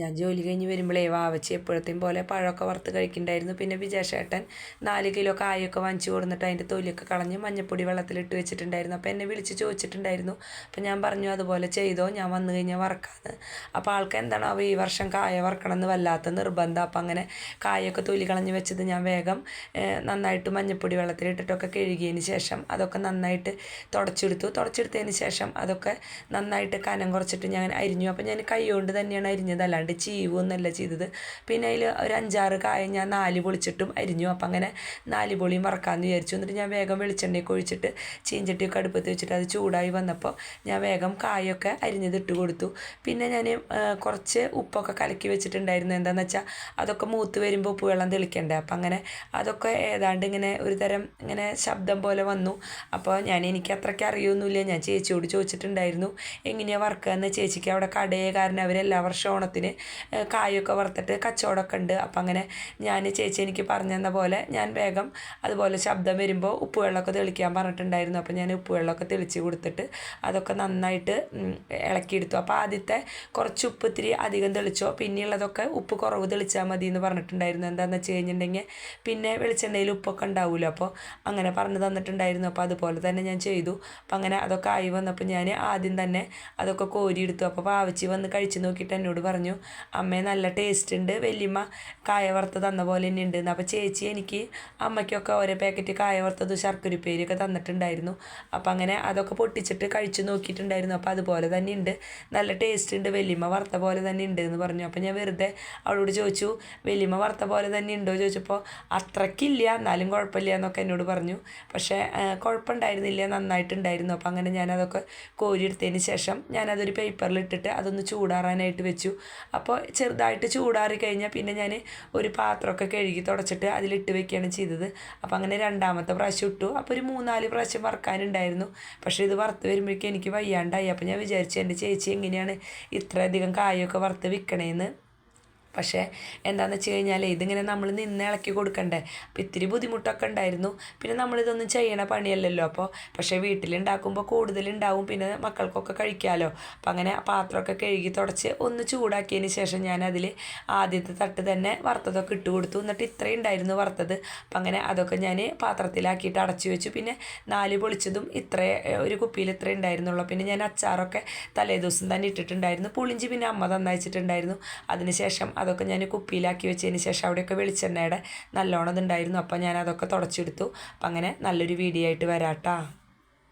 ഞാൻ ജോലി കഴിഞ്ഞ് വരുമ്പോഴേ വാവച്ചി എപ്പോഴത്തെയും പോലെ പഴമൊക്കെ വറുത്ത് കഴിക്കണ്ടായിരുന്നു. പിന്നെ വിജയശേട്ടൻ നാല് കിലോ കായൊക്കെ വാങ്ങിച്ചു കൊടുത്തിട്ട് അതിന്റെ തൊലിയൊക്കെ കളഞ്ഞ് മഞ്ഞപ്പൊടി വെള്ളത്തിലിട്ട് വെച്ചിട്ടുണ്ടായിരുന്നു. അപ്പോൾ എന്നെ വിളിച്ച് ചോദിച്ചിട്ടുണ്ടായിരുന്നു. അപ്പോൾ ഞാൻ പറഞ്ഞു അതുപോലെ ചെയ്തോ ഞാൻ വന്നു കഴിഞ്ഞാൽ വറക്കാന്ന്. അപ്പോൾ ആൾക്ക് എന്താണ് അവ ഈ വർഷം കായ വറക്കണം എന്ന് വല്ലാത്ത നിർബന്ധം. അപ്പോൾ അങ്ങനെ കായൊക്കെ തൊലി കളഞ്ഞ് വെച്ചത് ഞാൻ വേഗം നന്നായിട്ട് മഞ്ഞപ്പൊടി വെള്ളത്തിലിട്ടിട്ടൊക്കെ കഴുകിയതിന് ശേഷം അതൊക്കെ നന്നായിട്ട് തുടച്ചെടുത്തു. തുടച്ചെടുത്തതിന് ശേഷം അതൊക്കെ നന്നായിട്ട് കനം കുറച്ചിട്ട് ഞാൻ അരിഞ്ഞു. അപ്പോൾ ഞാൻ കൈ കൊണ്ട് തന്നെയാണ് അരിഞ്ഞത്. അല്ലാണ്ട് ചീവൊന്നുമല്ല ചെയ്തത്. പിന്നെ അതിൽ ഒരു അഞ്ചാറ് കായ ഞാൻ നാല് പൊളിച്ചിട്ടും അരിഞ്ഞു. അപ്പം അങ്ങനെ നാല് പൊളിയും വറക്കാമെന്ന് വിചാരിച്ചു. എന്നിട്ട് ഞാൻ വേഗം വെളിച്ചെണ്ണയൊക്കെ ഒഴിച്ചിട്ട് ചീഞ്ചട്ടിയൊക്കെ അടുപ്പത്ത് വെച്ചിട്ട് അത് ചൂടായി വന്നപ്പോൾ ഞാൻ വേഗം കായൊക്കെ അരിഞ്ഞതിട്ട് കൊടുത്തു. പിന്നെ ഞാൻ കുറച്ച് ഉപ്പൊക്കെ കലക്കി വെച്ചിട്ടുണ്ടായിരുന്നു. എന്താണെന്ന് വെച്ചാൽ അതൊക്കെ മൂത്ത് വരുമ്പോൾ ഉപ്പ് വെള്ളം തെളിക്കണ്ടേ. അപ്പം അങ്ങനെ അതൊക്കെ ഏതാണ്ട് ഇങ്ങനെ ഒരു തരം ഇങ്ങനെ ശബ്ദം പോലെ വന്നു. അപ്പോൾ ഞാൻ എനിക്ക് അത്രയ്ക്ക് അറിയൊന്നുമില്ല. ഞാൻ ചേച്ചിയോട് ചോദിച്ചിട്ടുണ്ടായിരുന്നു. എങ്ങനെയാണ് വർക്ക് എന്ന് ചേച്ചിക്ക് അവിടെ കടയെ കാരണം അവരെല്ലാ വർഷവും ഓണത്തിന് കായൊക്കെ വറുത്തിട്ട് കച്ചവടമൊക്കെ ഉണ്ട്. അപ്പം അങ്ങനെ ഞാൻ ചേച്ചി എനിക്ക് പറഞ്ഞു തന്ന പോലെ ഞാൻ വേഗം അതുപോലെ ശബ്ദം വരുമ്പോൾ ഉപ്പുവെള്ളമൊക്കെ തെളിക്കാൻ പറഞ്ഞിട്ടുണ്ടായിരുന്നു. അപ്പോൾ ഞാൻ ഉപ്പുവെള്ളമൊക്കെ തെളിച്ച് കൊടുത്തിട്ട് അതൊക്കെ നന്നായിട്ട് ഇളക്കിയെടുത്തു. അപ്പോൾ ആദ്യത്തെ കുറച്ച് ഉപ്പ് ഇത്തിരി അധികം തെളിച്ചോ പിന്നെയുള്ളതൊക്കെ ഉപ്പ് കുറവ് തെളിച്ചാൽ മതി എന്ന് പറഞ്ഞിട്ടുണ്ടായിരുന്നു. എന്താണെന്ന് വെച്ച് കഴിഞ്ഞിട്ടുണ്ടെങ്കിൽ പിന്നെ വെളിച്ചെണ്ണയിൽ ഉപ്പൊക്കെ ഉണ്ടാവുമല്ലോ അപ്പോൾ അങ്ങനെ പറഞ്ഞു തന്നിട്ടുണ്ടായിരുന്നു. അപ്പോൾ അതുപോലെ തന്നെ ഞാൻ ചെയ്തു. അപ്പം അങ്ങനെ അതൊക്കെ ആയി വന്നപ്പോൾ ഞാൻ ആദ്യം തന്നെ അതൊക്കെ കോരിയെടുത്തു. അപ്പോൾ പാവച്ചി വന്ന് കഴിച്ച് നോക്കിയിട്ട് എന്നോട് പറഞ്ഞു അമ്മ നല്ല ടേസ്റ്റ് ഉണ്ട്. വലിയമ്മ കായ വറുത്ത് തന്ന പോലെ തന്നെ ഉണ്ട്. അപ്പോൾ ചേച്ചി എനിക്ക് അമ്മയ്ക്കൊക്കെ ഓരോ പാക്കറ്റ് കായ വറുത്തത് ശർക്കര ഉപ്പേരിയൊക്കെ തന്നിട്ടുണ്ടായിരുന്നു. അപ്പോൾ അങ്ങനെ അതൊക്കെ പൊട്ടിച്ചിട്ട് കഴിച്ച് നോക്കിയിട്ടുണ്ടായിരുന്നു. അപ്പോൾ അതുപോലെ തന്നെ ഉണ്ട്. നല്ല ടേസ്റ്റ് ഉണ്ട്. വലിയമ്മ വറുത്ത പോലെ തന്നെ ഉണ്ട് എന്ന് പറഞ്ഞു. അപ്പോൾ ഞാൻ വെറുതെ അവളോട് ചോദിച്ചു വലിയമ്മ വറുത്ത പോലെ തന്നെ ഉണ്ടോ? ചോദിച്ചപ്പോൾ അത്രയ്ക്കില്ല എന്നാലും കുഴപ്പമില്ല എന്നൊക്കെ എന്നോട് പറഞ്ഞു. പക്ഷേ കുഴപ്പമുണ്ടായിരുന്നില്ല. നന്നായിട്ടുണ്ടായിരുന്നു. അപ്പോൾ അങ്ങനെ ഞാനതൊക്കെ കോരിയെടുത്തതിന് ശേഷം ഞാനതൊരു പേപ്പറിൽ ഇട്ടിട്ട് അതൊന്ന് ചൂടാറാനായിട്ട് വെച്ചു. അപ്പോൾ ചെറുതായിട്ട് ചൂടാറി കഴിഞ്ഞാൽ പിന്നെ ഞാൻ ഒരു പാത്രമൊക്കെ കഴുകി തുടച്ചിട്ട് അതിലിട്ട് വെക്കുകയാണ് ചെയ്തത്. അപ്പോൾ അങ്ങനെ രണ്ടാമത്തെ പ്രാവശ്യം ഇട്ടു. അപ്പോൾ ഒരു മൂന്നാൽ പ്രാവശ്യം വറക്കാനുണ്ടായിരുന്നു. പക്ഷേ ഇത് വറുത്ത് വരുമ്പോഴേക്കും എനിക്ക് വയ്യാണ്ടായി. അപ്പോൾ ഞാൻ വിചാരിച്ചു എന്റെ ചേച്ചി എങ്ങനെയാണ് ഇത്രയധികം കായൊക്കെ വറുത്ത് വിൽക്കണേന്ന്. പക്ഷേ എന്താണെന്ന് വെച്ച് കഴിഞ്ഞാൽ ഇതിങ്ങനെ നമ്മൾ നിന്ന് ഇളക്കി കൊടുക്കണ്ടേ? അപ്പോൾ ഇത്തിരി ബുദ്ധിമുട്ടൊക്കെ ഉണ്ടായിരുന്നു. പിന്നെ നമ്മളിതൊന്നും ചെയ്യണ പണിയല്ലല്ലോ അപ്പോൾ പക്ഷേ വീട്ടിലുണ്ടാക്കുമ്പോൾ കൂടുതലുണ്ടാവും പിന്നെ മക്കൾക്കൊക്കെ കഴിക്കാമല്ലോ അപ്പം അങ്ങനെ പാത്രമൊക്കെ കഴുകി തുടച്ച് ഒന്ന് ചൂടാക്കിയതിന് ശേഷം ഞാൻ അതിൽ ആദ്യത്തെ തട്ട് തന്നെ വറുത്തതൊക്കെ ഇട്ട് കൊടുത്തു. എന്നിട്ട് ഇത്രയും ഉണ്ടായിരുന്നു വറുത്തത്. അപ്പം അങ്ങനെ അതൊക്കെ ഞാൻ പാത്രത്തിലാക്കിയിട്ട് അടച്ചു വെച്ചു. പിന്നെ നാല് പൊളിച്ചതും ഇത്ര ഒരു കുപ്പിയിൽ ഇത്ര ഉണ്ടായിരുന്നുള്ളൂ. പിന്നെ ഞാൻ അച്ചാറൊക്കെ തലേ ദിവസം തന്നെ ഇട്ടിട്ടുണ്ടായിരുന്നു. പുളിഞ്ചി പിന്നെ അമ്മ തന്നയച്ചിട്ടുണ്ടായിരുന്നു. അതിനുശേഷം അതൊക്കെ ഞാൻ കുപ്പിയിലാക്കി വെച്ചതിന് ശേഷം അവിടെയൊക്കെ വെളിച്ചെണ്ണയുടെ നല്ലോണം ഇതുണ്ടായിരുന്നു. അപ്പോൾ ഞാൻ അതൊക്കെ തുടച്ചെടുത്തു. അപ്പം അങ്ങനെ നല്ലൊരു വീഡിയോ ആയിട്ട് വരാട്ടാ.